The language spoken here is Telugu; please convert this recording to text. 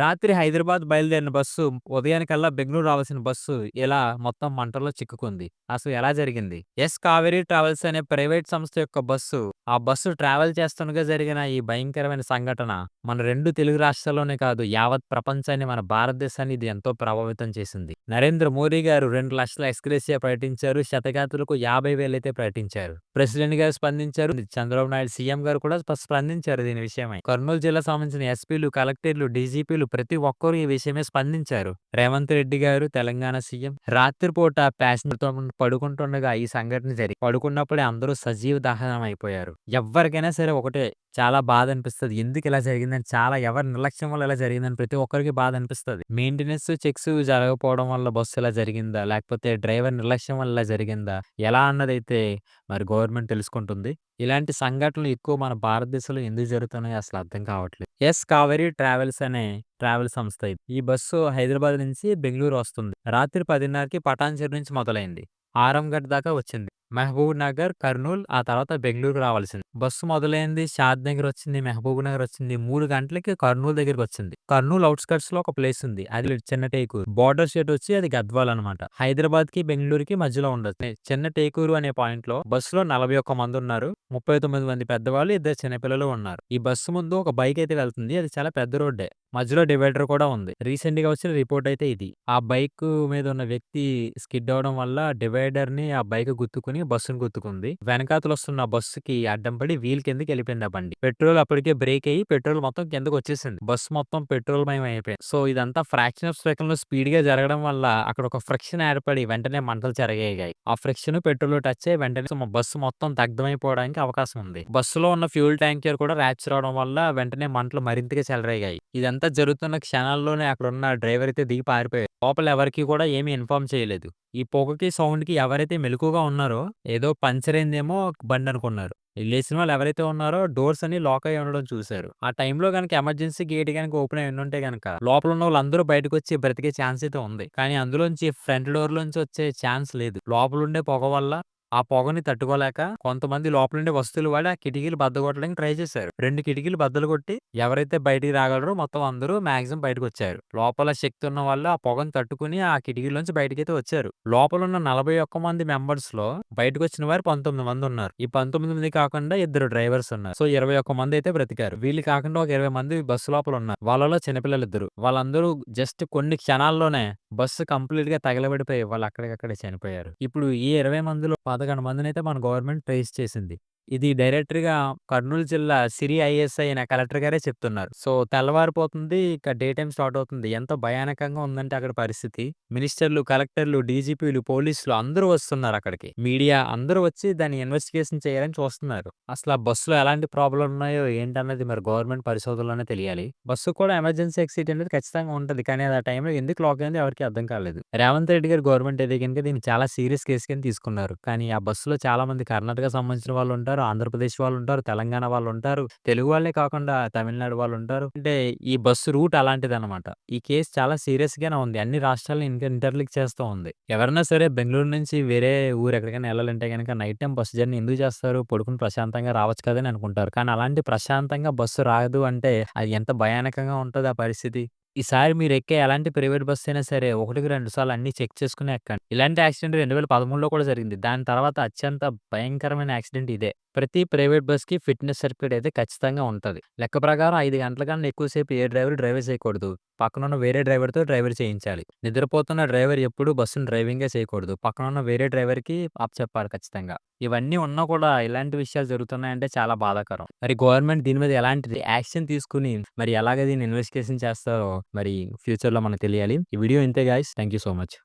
రాత్రి హైదరాబాద్ బయలుదేరిన బస్సు ఉదయానికల్లా బెంగళూరు రావాల్సిన బస్సు ఇలా మొత్తం మంటల్లో చిక్కుకుంది. అసలు ఎలా జరిగింది? ఎస్ కావేరీ ట్రావెల్స్ అనే ప్రైవేట్ సంస్థ యొక్క బస్సు ఆ బస్సు ట్రావెల్ చేస్తుండగా జరిగిన ఈ భయంకరమైన సంఘటన మన రెండు తెలుగు రాష్ట్రాల్లోనే కాదు యావత్ ప్రపంచాన్ని మన భారతదేశాన్ని ఇది ఎంతో ప్రభావితం చేసింది. నరేంద్ర మోదీ గారు రెండు లక్షల ఎక్స్‌గ్రేషియా ప్రకటించారు. శతగాతులకు యాభై వేలైతే ప్రకటించారు. ప్రెసిడెంట్ గారు స్పందించారు. చంద్రబాబు నాయుడు సీఎం గారు కూడా స్పందించారు దీని విషయమై. కర్నూలు జిల్లా సంబంధించిన ఎస్పీలు, కలెక్టర్లు, డీజీపీలు ప్రతి ఒక్కరు ఈ విషయమే స్పందించారు. రేవంత్ రెడ్డి గారు తెలంగాణ సీఎం రాత్రిపూట ప్యాసింజర్‌తో పడుకుంటుండగా ఈ సంఘటన జరిగి పడుకున్నప్పుడే అందరూ సజీవ దహనం అయిపోయారు. ఎవ్వరికైనా సరే ఒకటే చాలా బాధ అనిపిస్తుంది ఎందుకు ఇలా జరిగిందని చాలా ఎవరి నిర్లక్ష్యం వల్ల ఇలా జరిగిందని ప్రతి ఒక్కరికి బాధ అనిపిస్తది. మెయింటెనెన్స్ చెక్స్ జరగకపోవడం వల్ల బస్సు ఇలా జరిగిందా? లేకపోతే డ్రైవర్ నిర్లక్ష్యం వల్ల ఇలా జరిగిందా? ఎలా అన్నదైతే మరి గవర్నమెంట్ తెలుసుకుంటుంది. ఇలాంటి సంఘటనలు ఎక్కువ మన భారతదేశంలో ఎందుకు జరుగుతున్నాయో అసలు అర్థం కావట్లేదు. ఎస్ కావేరీ ట్రావెల్స్ అనే ట్రావెల్ సంస్థ ఇది. ఈ బస్సు హైదరాబాద్ నుంచి బెంగుళూరు వస్తుంది. రాత్రి 10:30కి పటాన్‌చెరు నుంచి మొదలైంది. ఆరంఘడ్ దాకా వచ్చింది. మహబూబ్ నగర్, కర్నూల్ ఆ తర్వాత బెంగుళూరు రావాల్సింది. బస్సు మొదలైంది షాద్ దగ్గర వచ్చింది. మహబూబ్ నగర్ వచ్చింది. 3 గంటలకి కర్నూల్ దగ్గరికొచ్చింది. కర్నూల్ ఔట్‌స్కర్ట్స్‌లో ఒక ప్లేస్ ఉంది. అది చిన్న టేకూరు. బోర్డర్ స్టేట్ వచ్చి అది గద్వాల్ అనమాట. హైదరాబాద్‌కి, బెంగుళూరుకి మధ్యలో ఉండదు. చిన్న టేకూరు అనే పాయింట్‌లో బస్సులో 41 మంది ఉన్నారు. 39 మంది పెద్దవాళ్ళు, ఇద్దరు చిన్నపిల్లలు ఉన్నారు. ఈ బస్సు ముందు ఒక బైక్ అయితే వెళ్తుంది. అది చాలా పెద్ద రోడ్డే. మధ్యలో డివైడర్ కూడా ఉంది. రీసెంట్‌గా వచ్చిన రిపోర్ట్ అయితే ఇది. ఆ బైక్ మీద ఉన్న వ్యక్తి స్కిడ్ అవ్వడం వల్ల డివైడర్‌ని ఆ బైక్ గుద్దుకుని బస్సును గుర్తుకుంది వెనకాతలు వస్తున్న బస్సుకి అడ్డం పడి వీల్ కిందకి వెళ్ళిపోయింది ఆ బండి. పెట్రోల్ అప్పటికే బ్రేక్ అయ్యి పెట్రోల్ మొత్తం కిందకి వచ్చేసింది. బస్సు మొత్తం పెట్రోల్ మయం అయిపోయింది. సో ఇదంతా ఫ్రాక్షన్ ఆఫ్ సెకండ్‌లో స్పీడ్‌గా జరగడం వల్ల అక్కడ ఒక ఫ్రిక్షన్ ఏర్పడి వెంటనే మంటలు చెలరేగాయి. ఆ ఫ్రిక్షన్ పెట్రోల్ టచ్ అయ్యి వెంటనే బస్సు మొత్తం దగ్ధమైపోవడానికి అవకాశం ఉంది. బస్సులో ఉన్న ఫ్యూల్ ట్యాంకర్ కూడా ర్యాప్చర్ రావడం వల్ల వెంటనే మంటలు మరింతగా చెలరేగాయి. ఇదంతా జరుగుతున్న క్షణాల్లోనే అక్కడున్న డ్రైవర్ అయితే దిగి పారిపోయాడు. లోపల ఎవరికీ కూడా ఏమీ ఇన్ఫార్మ్ చేయలేదు. ఈ పొగకి, సౌండ్‌కి ఎవరైతే మెలకుగా ఉన్నారో ఏదో పంచర్ అయిందేమో బండి అనుకున్నారు. వెళ్ళేసిన వాళ్ళు ఎవరైతే ఉన్నారో డోర్స్ అన్ని లాక్ అయి ఉండడం చూసారు. ఆ టైంలో కనుక ఎమర్జెన్సీ గేట్ కనుక ఓపెన్ అయ్యి ఉంటే గనక లోపల ఉన్న వాళ్ళందరూ బయటకొచ్చి బ్రతికే ఛాన్స్ అయితే ఉంది. కానీ అందులోంచి ఫ్రంట్ డోర్‌లోంచి వచ్చే ఛాన్స్ లేదు. లోపలుండే పొగ వల్ల ఆ పొగని తట్టుకోలేక కొంతమంది లోపల నుండి వస్తువులు వాడి ఆ కిటికీలు బద్దగొట్టడానికి ట్రై చేశారు. రెండు కిటికీలు బద్దలు కొట్టి ఎవరైతే బయటికి రాగలరో మొత్తం అందరూ మాక్సిమం బయటకొచ్చారు. లోపల శక్తి ఉన్న వాళ్ళు ఆ పొగను తట్టుకుని ఆ కిటికీలోంచి బయటకైతే వచ్చారు. లోపల ఉన్న నలభై ఒక్క మంది మెంబర్స్లో బయటకొచ్చిన వారు 19 మంది ఉన్నారు. ఈ 19 మంది కాకుండా ఇద్దరు డ్రైవర్స్ ఉన్నారు. సో 21 మంది అయితే బ్రతికారు. వీళ్ళు కాకుండా ఒక 20 మంది బస్సు లోపల ఉన్నారు. వాళ్ళలో చిన్నపిల్లలిద్దరు. వాళ్ళందరూ జస్ట్ కొన్ని క్షణాల్లోనే బస్సు కంప్లీట్గా తగలబడిపోయి వాళ్ళు అక్కడికక్కడే చనిపోయారు. ఇప్పుడు ఈ 20 మందిలో పద వందల మందిని అయితే మన గవర్నమెంట్ ట్రేస్ చేసింది. ఇది డైరెక్టర్‌గా కర్నూలు జిల్లా సిరి ఐఎస్ఐ అనే కలెక్టర్ గారే చెప్తున్నారు. సో తెల్లవారిపోతుంది. ఇక డే టైమ్ స్టార్ట్ అవుతుంది. ఎంత భయానకంగా ఉందంటే అక్కడ పరిస్థితి. మినిస్టర్‌లు, కలెక్టర్‌లు, డీజీపీలు, పోలీసులు అందరూ వస్తున్నారు అక్కడికి. మీడియా అందరూ వచ్చి దాన్ని ఇన్వెస్టిగేషన్ చేయాలని చూస్తున్నారు. అసలు ఆ బస్సులో ఎలాంటి ప్రాబ్లమ్ ఉన్నాయో ఏంటన్నది మరి గవర్నమెంట్ పరిశోధనలోనే తెలియాలి. బస్సు కూడా ఎమర్జెన్సీ ఎగ్జిట్ అనేది ఖచ్చితంగా ఉంటది. కానీ అది ఆ టైంలో ఎందుకు లాక్ అయిందో ఎవరికీ అర్థం కాలేదు. రేవంత్ రెడ్డి గారి గవర్నమెంట్ అయితే గనుక దీన్ని చాలా సీరియస్ కేస్ కింద తీసుకున్నారు. కానీ ఆ బస్సులో చాలా మంది కర్ణాటక సంబంధించిన వాళ్ళు ఉంటారు. ఆంధ్రప్రదేశ్ వాళ్ళు ఉంటారు. తెలంగాణ వాళ్ళు ఉంటారు. తెలుగు వాళ్ళే కాకుండా తమిళనాడు వాళ్ళు ఉంటారు. అంటే ఈ బస్సు రూట్ అలాంటిదన్నమాట. ఈ కేస్ చాలా సీరియస్ గానే ఉంది. అన్ని రాష్ట్రాలను ఇంకా ఇంటర్లిక్ చేస్తూ ఉంది. ఎవరైనా సరే బెంగళూరు నుంచి వేరే ఊరు ఎక్కడికైనా వెళ్ళాలంటే గనక నైట్ టైం బస్సు జర్నీ ఎందుకు చేస్తారు? పడుకుని ప్రశాంతంగా రావచ్చు కదా! అనుకుంటారు. కానీ అలాంటి ప్రశాంతంగా బస్సు రాదు అంటే అది ఎంత భయానకంగా ఉంటుంది ఆ పరిస్థితి. ఈసారి మీరు ఎక్కే ఎలాంటి ప్రైవేట్ బస్ అయినా సరే ఒకటికి రెండు సార్లు అన్నీ చెక్ చేసుకునే ఎక్కండి. ఇలాంటి యాక్సిడెంట్ 2013లో కూడా జరిగింది. దాని తర్వాత అత్యంత భయంకరమైన యాక్సిడెంట్ ఇదే. ప్రతి ప్రైవేట్ బస్‌కి ఫిట్‌నెస్ సర్టిఫికేట్ అయితే ఖచ్చితంగా ఉంటది. లెక్క ప్రకారం 5 గంటల కన్నా ఎక్కువసేపు ఏ డ్రైవర్ డ్రైవే చేయకూడదు. పక్కనున్న వేరే డ్రైవర్‌తో డ్రైవర్ చేయించాలి. నిద్రపోతున్న డ్రైవర్ ఎప్పుడూ బస్సును డ్రైవింగే చేయకూడదు. పక్కనున్న వేరే డ్రైవర్‌కి అప్పచెప్పాలి ఖచ్చితంగా. ఇవన్నీ ఉన్నా కూడా ఇలాంటి విషయాలు జరుగుతున్నాయంటే చాలా బాధాకరం. మరి గవర్నమెంట్ దీని మీద ఎలాంటి యాక్షన్ తీసుకుని మరి ఎలాగ దీన్ని ఇన్వెస్టిగేషన్ చేస్తారో మరి ఫ్యూచర్‌లో మనకు తెలియాలి. ఈ వీడియో ఇంతే guys thank you so much.